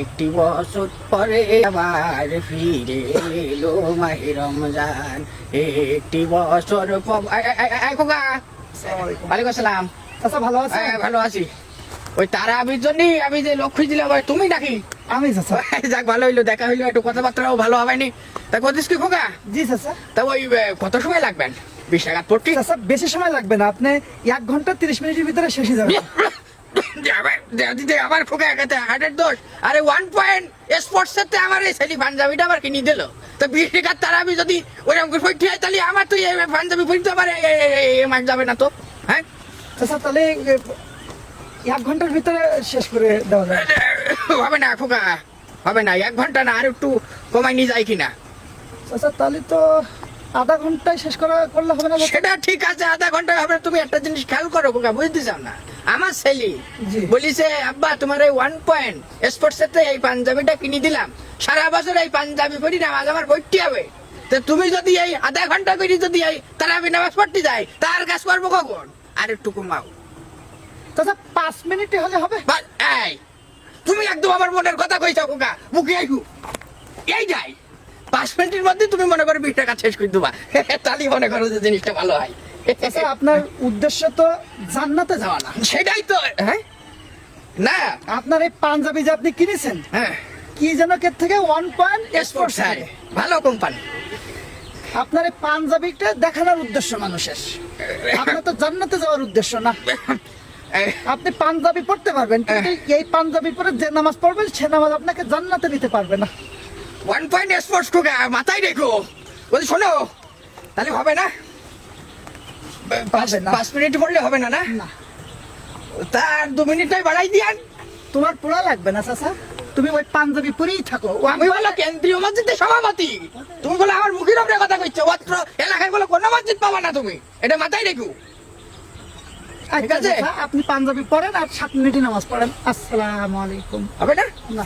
একটি বছর পরে আবার ফিরে এলো মাহি রমজান। একটি বছর খোকা। ওয়ালাইকুম আসসালাম। আচ্ছা ভালো আছে হ্যাঁ, ভালো আছি। ওই তারা আবির জন্য আমি যে তুমি নাকি? আমি যাক ভালো হইল দেখা হইল একটু কথাবার্তাও ভালো হবেনি। তা কতিস কি খোকা? জি চাচা। তা ওই কত সময় লাগবেন? বিশ টাকা বেশি সময় লাগবে না। আপনি এক ঘণ্টা তিরিশ মিনিটের ভিতরে শেষে হয়ে যাবে। দিতে আমার একাতে হার্টের দোষ আরে ওয়ান পয়েন্ট স্পোর্টস এর আমার এই সেলি পাঞ্জাবিটা আবার কিনে দিল। তো বিশ টাকার তারা আমি যদি ওইরকম করে পড়তে হয় তাহলে আমার তো এই পাঞ্জাবি পড়তে আমার যাবে না তো। হ্যাঁ? চাচা তাহলে এক ঘণ্টার ভিতরে শেষ করে দেওয়া হবে না খোকা হবে না। এক ঘণ্টা না আর একটু কমাই নিয়ে যায় কিনা। চাচা তাহলে তো আধা ঘন্টায় শেষ করা করলে হবে না সেটা ঠিক আছে আধা ঘণ্টা হবে। তুমি একটা জিনিস খেয়াল করো খোকা বুঝতে চাও না? আমার ছেলে। বলিছে আব্বা তোমার এই ওয়ান পয়েন্ট স্পোর্টস এতে এই পাঞ্জাবিটা কিনে দিলাম। সারা বছর এই পাঞ্জাবি পরি নামাজ আমার পড়তে হবে। তো তুমি যদি এই আধা ঘণ্টা করে যদি এই তারা আমি নামাজ পড়তে যাই তার কাজ করব কখন? আর একটু কমাও চাচা পাঁচ মিনিটে হলে হবে। এই তুমি একদম আমার মনের কথা কইছো খোকা মুখে আইকু। এই যাই পাঁচ মিনিটের মধ্যে তুমি মনে করো বিশ টাকা শেষ করে দেবা। তাহলে মনে করো যে জিনিসটা ভালো হয়। আপনার উদ্দেশ্য তো জান্নাতে যাওয়া না। সেটাই তো হ্যাঁ? না। আপনার এই পাঞ্জাবি যে আপনি কিনেছেন হ্যাঁ। কি যেন কে থেকে ওয়ান পয়েন্ট ভালো কোম্পানি আপনার এই পাঞ্জাবিটা দেখানোর উদ্দেশ্য মানুষের। আপনার তো জান্নাতে যাওয়ার উদ্দেশ্য না। আপনি পাঞ্জাবি পড়তে পারবেন কিন্তু এই পাঞ্জাবি পরে যে নামাজ পড়বেন সে নামাজ আপনাকে জান্নাতে নিতে পারবে না। ওয়ান পয়েন্ট খোকা মাথায় রেখো। বলছি শোনো তাহলে হবে না? পাঁচ মিনিট পড়লে হবে না না? তার দু মিনিটটাই বাড়াই দিয়ান। তোমার পোড়া লাগবে না চাচা? তুমি ওই পাঞ্জাবি পরেই থাকো। আমি বলো কেন্দ্রীয় মসজিদের সভাপতি তুমি বলো আমার মুখের উপরে কথা কইছো। অত্র এলাকায় বলো কোনো মসজিদ পাবা না তুমি। এটা মাথায় রেখো। ঠিক আচ্ছা আছে। চাচা, আপনি পাঞ্জাবি পড়েন আর সাত মিনিটই নামাজ পড়েন। আসসালামু আলাইকুম। হবে না? না।